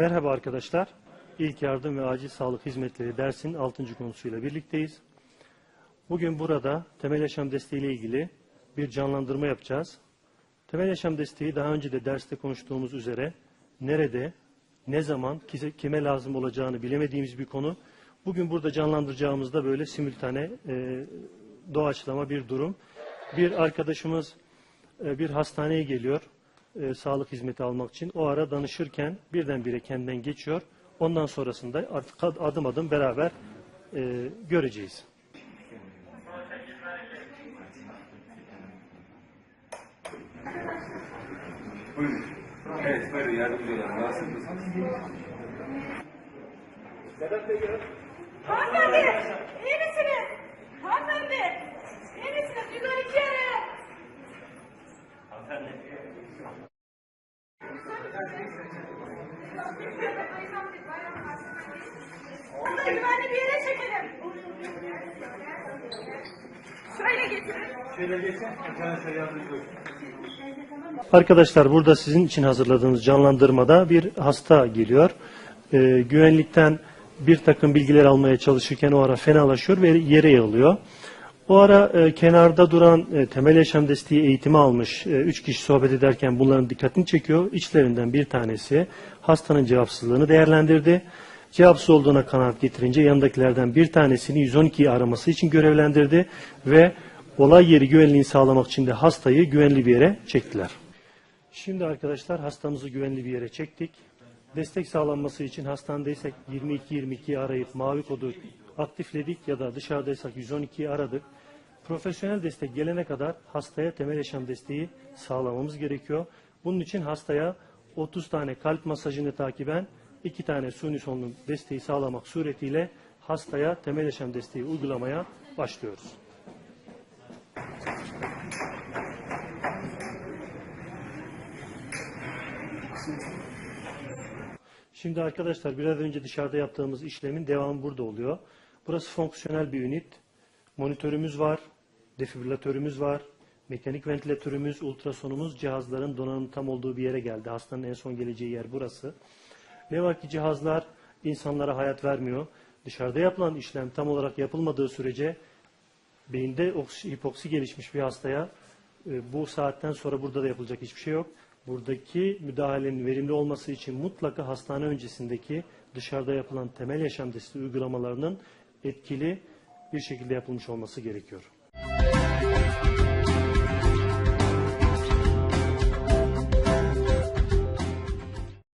Merhaba arkadaşlar. İlk yardım ve acil sağlık hizmetleri dersinin 6. konusuyla birlikteyiz. Bugün burada temel yaşam desteği ile ilgili bir canlandırma yapacağız. Temel yaşam desteği daha önce de derste konuştuğumuz üzere nerede, ne zaman, kime lazım olacağını bilemediğimiz bir konu. Bugün burada canlandıracağımızda böyle simültane e, doğaçlama bir durum. Bir arkadaşımız e, bir hastaneye geliyor e, sağlık hizmeti almak için. O ara danışırken birdenbire kendinden geçiyor. Ondan sonrasında artık ad- adım adım beraber e, göreceğiz. Buyurun. Evet, buyurun yardımcı olalım. Nasıl mısınız? Hanımefendi, iyi misiniz? Hanımefendi, iyi misiniz? 112 arayın. Güvenli bir yere çekelim. Şöyle getirin. Şöyle geçin. Şöyle yardımcı olun. Arkadaşlar burada sizin için hazırladığımız canlandırmada bir hasta geliyor. Ee, güvenlikten bir takım bilgiler almaya çalışırken o ara fenalaşıyor ve yere yığılıyor. O ara e, kenarda duran e, temel yaşam desteği eğitimi almış e, üç kişi sohbet ederken bunların dikkatini çekiyor. İçlerinden bir tanesi hastanın cevapsızlığını değerlendirdi. Cevapsız olduğuna kanaat getirince yanındakilerden bir tanesini 112'yi araması için görevlendirdi ve olay yeri güvenliğini sağlamak için de hastayı güvenli bir yere çektiler. Şimdi arkadaşlar hastamızı güvenli bir yere çektik. Destek sağlanması için hastanedeysek 22-22'yi arayıp mavi kodu aktifledik ya da dışarıdaysak 112'yi aradık. Profesyonel destek gelene kadar hastaya temel yaşam desteği sağlamamız gerekiyor. Bunun için hastaya 30 tane kalp masajını takiben 2 tane suni solunum desteği sağlamak suretiyle hastaya temel yaşam desteği uygulamaya başlıyoruz. Şimdi arkadaşlar biraz önce dışarıda yaptığımız işlemin devamı burada oluyor. Burası fonksiyonel bir ünit. Monitörümüz var, defibrilatörümüz var, mekanik ventilatörümüz, ultrasonumuz, cihazların donanım tam olduğu bir yere geldi. Hastanın en son geleceği yer burası. Ne var ki cihazlar insanlara hayat vermiyor. Dışarıda yapılan işlem tam olarak yapılmadığı sürece beyinde oksi- hipoksi gelişmiş bir hastaya e, bu saatten sonra burada da yapılacak hiçbir şey yok. Buradaki müdahalenin verimli olması için mutlaka hastane öncesindeki dışarıda yapılan temel yaşam desteği uygulamalarının etkili bir şekilde yapılmış olması gerekiyor.